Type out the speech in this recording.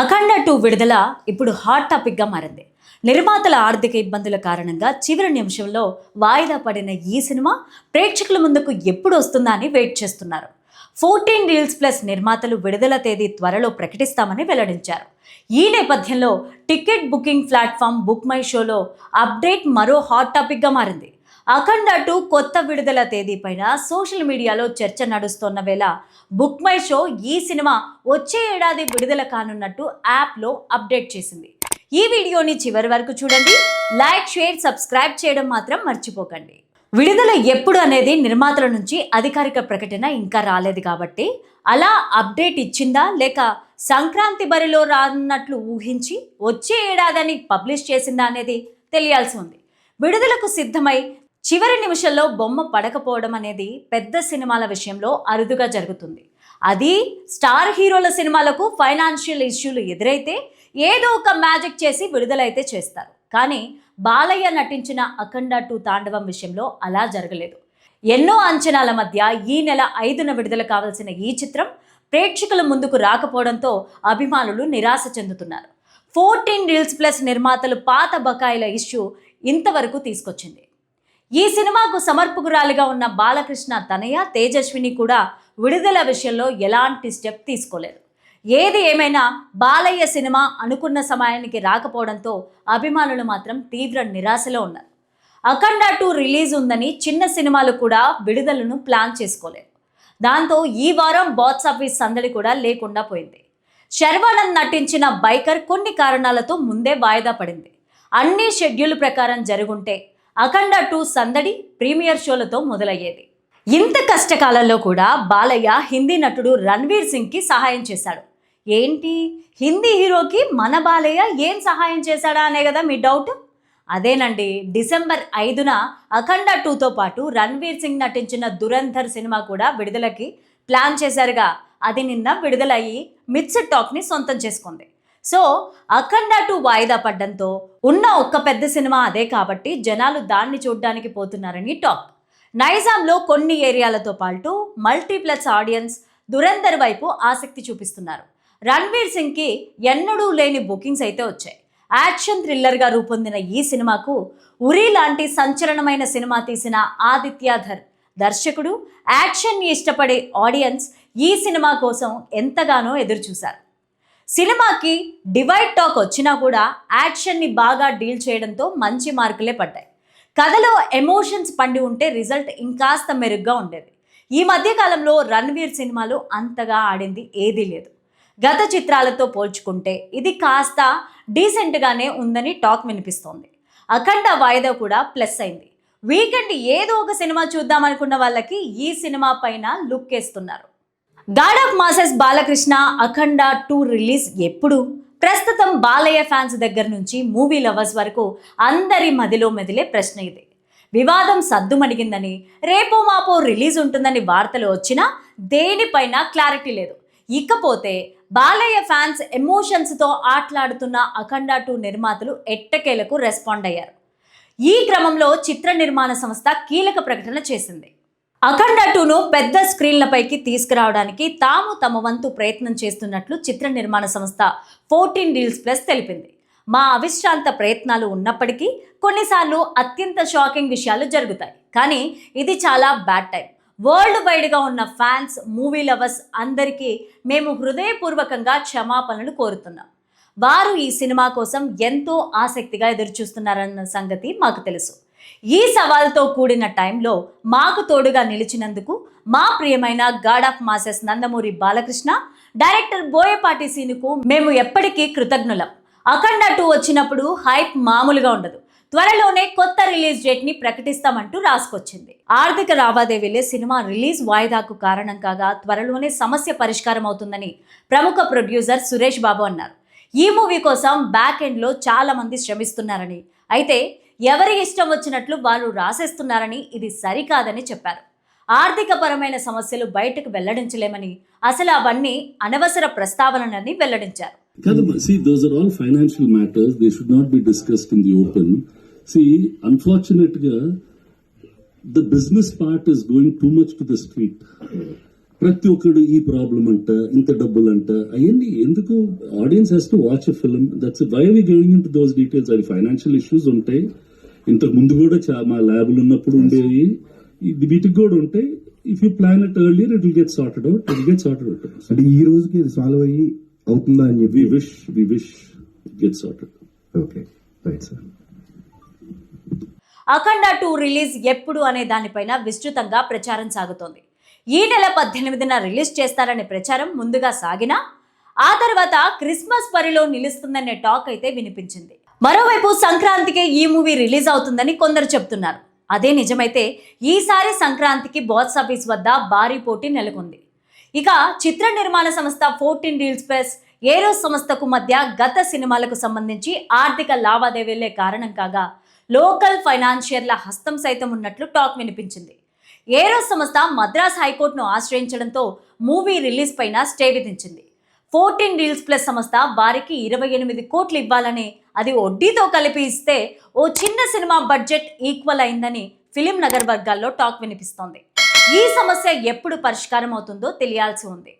అఖండ two విడుదల ఇప్పుడు hot టాపిక్గా మారింది. నిర్మాతల ఆర్థిక ఇబ్బందుల కారణంగా చివరి నిమిషంలో వాయిదా పడిన ఈ సినిమా ప్రేక్షకుల ముందుకు ఎప్పుడు వస్తుందా అని వెయిట్ చేస్తున్నారు. ఫోర్టీన్ రీల్స్ ప్లస్ నిర్మాతలు విడుదల తేదీ త్వరలో ప్రకటిస్తామని వెల్లడించారు. ఈ నేపథ్యంలో ticket booking platform book my షోలో అప్డేట్ మరో హాట్ టాపిక్గా మారింది. అఖండ టూ కొత్త విడుదల తేదీపైన సోషల్ మీడియాలో చర్చ నడుస్తున్న వేళ బుక్ మై షో ఈ సినిమా వచ్చే ఏడాది విడుదల కానున్నట్టు యాప్లో అప్డేట్ చేసింది. ఈ వీడియోని చివరి వరకు చూడండి. లైక్ షేర్ సబ్స్క్రైబ్ చేయడం మాత్రం మర్చిపోకండి. విడుదల ఎప్పుడు అనేది నిర్మాతల నుంచి అధికారిక ప్రకటన ఇంకా రాలేదు కాబట్టి అలా అప్డేట్ ఇచ్చిందా లేక సంక్రాంతి బరిలో రానున్నట్లు ఊహించి వచ్చే ఏడాదని పబ్లిష్ చేసిందా అనేది తెలియాల్సి ఉంది. విడుదలకు సిద్ధమై చివరి నిమిషంలో బొమ్మ పడకపోవడం అనేది పెద్ద సినిమాల విషయంలో అరుదుగా జరుగుతుంది. అది స్టార్ హీరోల సినిమాలకు ఫైనాన్షియల్ ఇష్యూలు ఎదురైతే ఏదో ఒక మ్యాజిక్ చేసి విడుదలైతే చేస్తారు. కానీ బాలయ్య నటించిన అఖండ టూ తాండవం విషయంలో అలా జరగలేదు. ఎన్నో అంచనాల మధ్య ఈ నెల ఐదున విడుదల కావాల్సిన ఈ చిత్రం ప్రేక్షకుల ముందుకు రాకపోవడంతో అభిమానులు నిరాశ చెందుతున్నారు. ఫోర్టీన్ రీల్స్ ప్లస్ నిర్మాతలు పాత బకాయిల ఇష్యూ ఇంతవరకు తీసుకొచ్చింది. ఈ సినిమాకు సమర్పకురాలిగా ఉన్న బాలకృష్ణ తనయ తేజస్విని కూడా విడుదల విషయంలో ఎలాంటి స్టెప్ తీసుకోలేదు. ఏది ఏమైనా బాలయ్య సినిమా అనుకున్న సమయానికి రాకపోవడంతో అభిమానులు మాత్రం తీవ్ర నిరాశలో ఉన్నారు. అఖండ టూ రిలీజ్ ఉందని చిన్న సినిమాలు కూడా విడుదలను ప్లాన్ చేసుకోలేదు. దాంతో ఈ వారం బాక్స్ ఆఫీస్ సందడి కూడా లేకుండా పోయింది. శర్వానంద్ నటించిన బైకర్ కొన్ని కారణాలతో ముందే వాయిదా పడింది. అన్ని షెడ్యూల్ ప్రకారం జరుగుంటే అఖండ టూ సందడి ప్రీమియర్ షోలతో మొదలయ్యేది. ఇంత కష్టకాలంలో కూడా బాలయ్య హిందీ నటుడు రణ్వీర్ సింగ్కి సహాయం చేశాడు. ఏంటి? హిందీ హీరోకి మన బాలయ్య ఏం సహాయం చేశాడా అనే కదా మీ డౌట్? అదేనండి డిసెంబర్ ఐదున అఖండ టూతో పాటు రణ్వీర్ సింగ్ నటించిన దురంధర్ సినిమా కూడా విడుదలకి ప్లాన్ చేశారుగా. అది నిన్న విడుదలయ్యి మిక్స్డ్ టాక్ని సొంతం చేసుకుంది. సో అఖండ టూ వాయిదా పడ్డంతో ఉన్న ఒక్క పెద్ద సినిమా అదే కాబట్టి జనాలు దాన్ని చూడ్డానికి పోతున్నారని టాక్. నైజాంలో కొన్ని ఏరియాలతో పాటు మల్టీప్లెక్స్ ఆడియన్స్ దురంధర్ వైపు ఆసక్తి చూపిస్తున్నారు. రణ్వీర్ సింగ్కి ఎన్నడూ లేని బుకింగ్స్ అయితే వచ్చాయి. యాక్షన్ థ్రిల్లర్గా రూపొందిన ఈ సినిమాకు ఉరి లాంటి సంచలనమైన సినిమా తీసిన ఆదిత్యాధర్ దర్శకుడు యాక్షన్ని ఇష్టపడే ఆడియన్స్ ఈ సినిమా కోసం ఎంతగానో ఎదురుచూశారు. సినిమాకి డివైడ్ టాక్ వచ్చినా కూడా యాక్షన్ని బాగా డీల్ చేయడంతో మంచి మార్కులే పడ్డాయి. కథలో ఎమోషన్స్ పండి ఉంటే రిజల్ట్ ఇంకాస్త మెరుగ్గా ఉండేది. ఈ మధ్యకాలంలో రణ్వీర్ సినిమాలు అంతగా ఆడింది ఏదీ లేదు. గత చిత్రాలతో పోల్చుకుంటే ఇది కాస్త డీసెంట్గానే ఉందని టాక్ వినిపిస్తోంది. అఖండ వాయిదా కూడా ప్లస్ అయింది. వీకెండ్ ఏదో ఒక సినిమా చూద్దాం అనుకున్న వాళ్ళకి ఈ సినిమా పైన లుక్ వేస్తున్నారు. God of masses Balakrishna Akhanda two release ఎప్పుడు? ప్రస్తుతం బాలయ్య ఫ్యాన్స్ దగ్గర నుంచి మూవీ లవర్స్ వరకు అందరి మదిలో మెదిలే ప్రశ్న ఇది. వివాదం సద్దుమణిగిందని రేపో మాపో రిలీజ్ ఉంటుందని వార్తలు వచ్చినా దేనిపైన క్లారిటీ లేదు. ఇకపోతే బాలయ్య ఫ్యాన్స్ ఎమోషన్స్తో ఆటలాడుతున్న అఖండ టూ నిర్మాతలు ఎట్టకేలకు రెస్పాండ్ అయ్యారు. ఈ క్రమంలో చిత్ర నిర్మాణ సంస్థ కీలక ప్రకటన చేసింది. అఖండ టూను పెద్ద స్క్రీన్లపైకి తీసుకురావడానికి తాము తమ వంతు ప్రయత్నం చేస్తున్నట్లు చిత్ర నిర్మాణ సంస్థ ఫోర్టీన్ డీల్స్ ప్లస్ తెలిపింది. మా అవిశ్రాంత ప్రయత్నాలు ఉన్నప్పటికీ కొన్నిసార్లు అత్యంత షాకింగ్ విషయాలు జరుగుతాయి. కానీ ఇది చాలా బ్యాడ్ టైం. వరల్డ్ వైడ్గా ఉన్న ఫ్యాన్స్ మూవీ లవర్స్ అందరికీ మేము హృదయపూర్వకంగా క్షమాపణలు కోరుతున్నాం. వారు ఈ సినిమా కోసం ఎంతో ఆసక్తిగా ఎదురుచూస్తున్నారన్న సంగతి మాకు తెలుసు. ఈ సవాల్తో కూడిన టైంలో మాకు తోడుగా నిలిచినందుకు మా ప్రియమైన god of masses Nandamuri Balakrishna director Boyapati సీనుకు మేము ఎప్పటికీ కృతజ్ఞులం. అఖండ టూ వచ్చినప్పుడు హైప్ మామూలుగా ఉండదు. త్వరలోనే కొత్త రిలీజ్ డేట్ని ప్రకటిస్తామంటూ రాసుకొచ్చింది. ఆర్థిక లావాదేవీలే సినిమా రిలీజ్ వాయిదాకు కారణం కాగా త్వరలోనే సమస్య పరిష్కారం అవుతుందని ప్రముఖ ప్రొడ్యూసర్ సురేష్ బాబు అన్నారు. ఈ మూవీ కోసం బ్యాక్ ఎండ్లో చాలా మంది శ్రమిస్తున్నారని. అయితే ఎవరి ఇష్టం వచ్చినట్లు వాళ్ళు రాసేస్తున్నారని ఇది సరికాదని చెప్పారు. ఆర్థిక పరమైన సమస్యలు బయటకు వెల్లడించలేమని అసలు అవన్నీ అనవసర ప్రస్తావనలని వెల్లడించారు. Kadamba, see, those are all financial matters. They should not be discussed in the open. See, unfortunately, the business part is going too much ప్రతి ఒక్కడు ఈ ప్రాబ్లం అంట ఇంత డబ్బులు అంట అవన్నీ ఎందుకు? Audience has to watch a film that's why we going into those details అది ఫైనాన్షియల్ ఇష్యూస్ ఉంటాయి. ఇంతకు ముందు కూడా చా- మా ల్యాబ్లు ఉన్నప్పుడు ఉండేవి. ఇది వీటికి కూడా ఉంటాయి if you plan it earlier it will get sorted out it get sorted out అంటే ఈ రోజుకి ఇది సాల్వ్ అయ్యి అవుతుందా అని చెప్పి? We wish we wish it get sorted okay right sir Akhanda two release ఎప్పుడు అనే దానిపైన విస్తృతంగా ప్రచారం సాగుతోంది. ఈ నెల పద్దెనిమిదిన రిలీజ్ చేస్తారనే ప్రచారం ముందుగా సాగినా ఆ తర్వాత క్రిస్మస్ పరిలో నిలుస్తుందనే టాక్ అయితే వినిపించింది. మరోవైపు సంక్రాంతికే ఈ మూవీ రిలీజ్ అవుతుందని కొందరు చెప్తున్నారు. అదే నిజమైతే ఈసారి సంక్రాంతికి బాక్స్ ఆఫీస్ వద్ద భారీ పోటీ నెలకొంది. ఇక చిత్ర నిర్మాణ సంస్థ ఫోర్టీన్ రీల్స్ ప్లస్ ఏరో సంస్థకు మధ్య గత సినిమాలకు సంబంధించి ఆర్థిక లావాదేవీలే కారణం కాగా లోకల్ ఫైనాన్షియర్ల హస్తం సైతం ఉన్నట్లు టాక్ వినిపించింది. ఏరో సంస్థ మద్రాస్ హైకోర్టును ఆశ్రయించడంతో మూవీ రిలీజ్ పైన స్టే విధించింది. ఫోర్టీన్ డీల్స్ ప్లస్ సంస్థ వారికి ఇరవై ఎనిమిది కోట్లు ఇవ్వాలని అది వడ్డీతో కలిపి ఇస్తే ఓ చిన్న సినిమా బడ్జెట్ ఈక్వల్ అయిందని ఫిలిం నగర్ వర్గాల్లో టాక్ వినిపిస్తోంది. ఈ సమస్య ఎప్పుడు పరిష్కారం అవుతుందో తెలియాల్సి ఉంది.